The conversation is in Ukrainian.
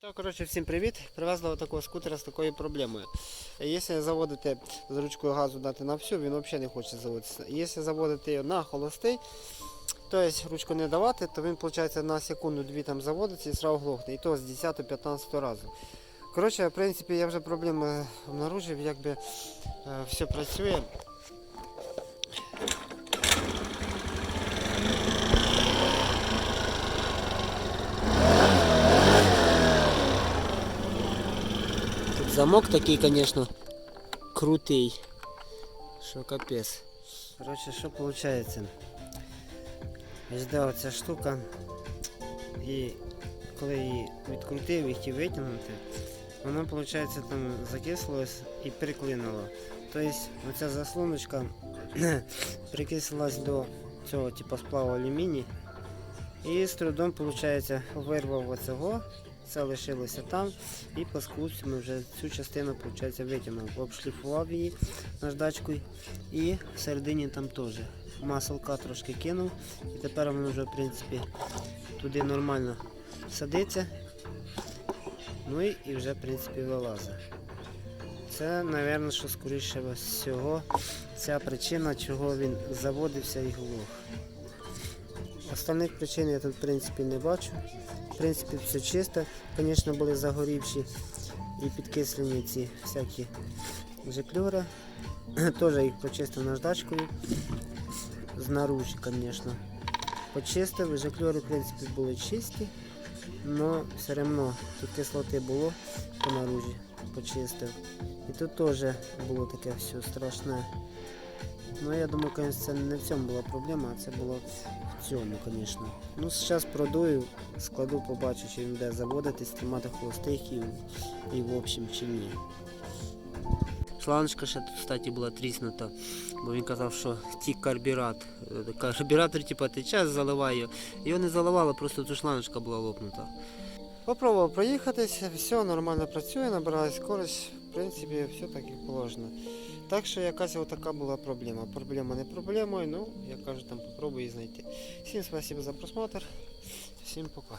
Так, коротше, всім привіт. Привезли такого скутера з такою проблемою. Якщо заводити з ручкою газу дати на всю, він взагалі не хоче заводитися. Якщо заводити його на холостий, тобто ручку не давати, то він виходить на секунду-дві там заводиться і сразу глохне. І то з 10-15 разу. Коротше, в принципі, я вже проблеми обнаружив, якби е, все працює. Замок такий, конечно, крутий. Що капець. Коротше, що виходить? Жде оця штука. І коли її відкрутив і хотів витягнути, воно, виходить, там закислилось і переклинуло. Тобто оця заслоночка прикислилась до цього типу сплаву алюміній. І з трудом, виходить, вирвав оцього, це лишилося там. І по скрутцями вже цю частину виходить, витягнув, обшліфував її наждачкою і всередині там теж. Маселка трошки кинув і тепер воно вже в принципі туди нормально садиться. Ну і, вже в принципі вилазить. Це, мабуть, що скоріше всього ця причина, чого він заводився і глох. Остальних причин я тут в принципі не бачу. В принципі, все чисто. Звісно, були загорівші і підкислені ці всякі жеклюри. Теж їх почистив наждачкою. Знаружі, звісно. Почистив, жеклюри, в принципі, були чисті, але все одно тут кислоти було по наружі, почистив. І тут теж було таке все страшне. Ну, я думаю, конечно, це не в цьому була проблема, а це було цьому, звісно. Ну, зараз продую, складу, побачу, чи він буде заводитись, тримати холостих і, і в общем, чи ні. Шланочка ще кстати, була тріснута, бо він казав, що тік карбюрат. Е, Карбюратор, типу, ти час заливаю. Його не заливало, просто тут шланочка була лопнута. Попробував проїхатися, все нормально працює, набирає скорость, в принципі, все так і положено. Так що якась така була проблема. Проблема не проблемою, ну, я кажу, там попробую її знайти. Всім спасибо за просмотр, всім пока.